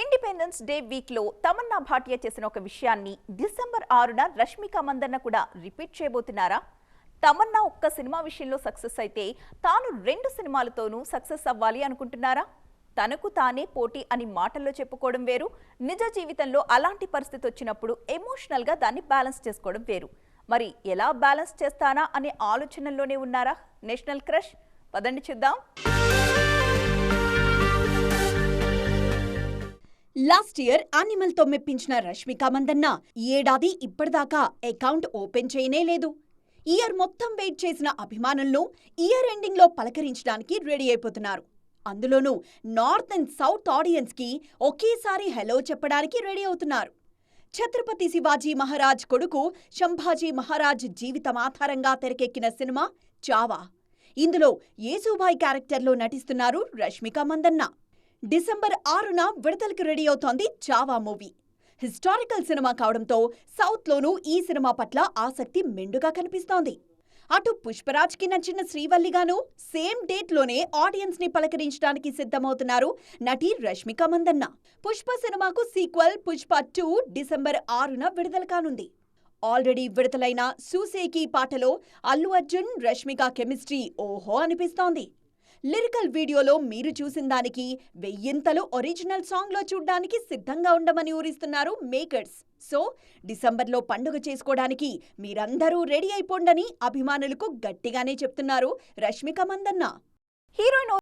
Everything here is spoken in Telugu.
ఇండిపెండెన్స్ డే వీక్లో తమన్నా భాటియా చేసిన ఒక విషయాన్ని డిసెంబర్ ఆరున రష్మిక మందన్న కూడా రిపీట్ చేయబోతున్నారా? తమన్నా ఒక్క సినిమా విషయంలో సక్సెస్ అయితే తాను రెండు సినిమాలతోనూ సక్సెస్ అవ్వాలి అనుకుంటున్నారా? తనకు తానే పోటీ అని మాటల్లో చెప్పుకోవడం వేరు. నిజ జీవితంలో అలాంటి పరిస్థితి వచ్చినప్పుడు ఎమోషనల్గా దాన్ని బ్యాలెన్స్ చేసుకోవడం వేరు. మరి ఎలా బ్యాలెన్స్ చేస్తానా అనే ఆలోచనల్లోనే ఉన్నారా? నేషనల్ క్రష్ పదండి చూద్దాం. లాస్ట్ ఇయర్ యానిమల్తో మెప్పించిన రష్మిక మందన్న ఈ ఏడాది ఇప్పటిదాకా అకౌంట్ ఓపెన్ చేయనే లేదు. ఇయర్ మొత్తం వెయిట్ చేసిన అభిమానులను ఇయర్ ఎండింగ్లో పలకరించడానికి రెడీ అయిపోతున్నారు. అందులోనూ నార్త్ అండ్ సౌత్ ఆడియన్స్కి ఒకేసారి హలో చెప్పడానికి రెడీ అవుతున్నారు. ఛత్రపతి శివాజీ మహారాజ్ కొడుకు శంభాజీ మహారాజ్ జీవితం ఆధారంగా తెరకెక్కిన సినిమా చావా. ఇందులో యేసుబాయ్ క్యారెక్టర్లో నటిస్తున్నారు రష్మిక మందన్న. డిసెంబర్ ఆరున విడుదలకు రెడీ అవుతోంది చావా మూవీ. హిస్టారికల్ సినిమా కావడంతో సౌత్లోనూ ఈ సినిమా పట్ల ఆసక్తి మెండుగా కనిపిస్తోంది. అటు పుష్పరాజ్కి నచ్చిన శ్రీవల్లిగాను సేమ్ డేట్లోనే ఆడియన్స్ని పలకరించడానికి సిద్ధమవుతున్నారు నటి రష్మిక మందన్న. పుష్ప సినిమాకు సీక్వెల్ పుష్ప టూ డిసెంబర్ ఆరున విడుదల కానుంది. ఆల్రెడీ విడుదలైన సూసేకి పాటలో అల్లు అర్జున్ రష్మిక కెమిస్ట్రీ ఓహో అనిపిస్తోంది. లిరికల్ వీడియోలో మీరు చూసిన దానికి వెయ్యింతలు ఒరిజినల్ సాంగ్లో చూడ్డానికి సిద్ధంగా ఉండమని ఊరిస్తున్నారు మేకర్స్. సో డిసెంబర్లో పండుగ చేసుకోవడానికి మీరందరూ రెడీ అయిపోండని అభిమానులకు గట్టిగానే చెప్తున్నారు రష్మిక మందన్న. హీరోయిన్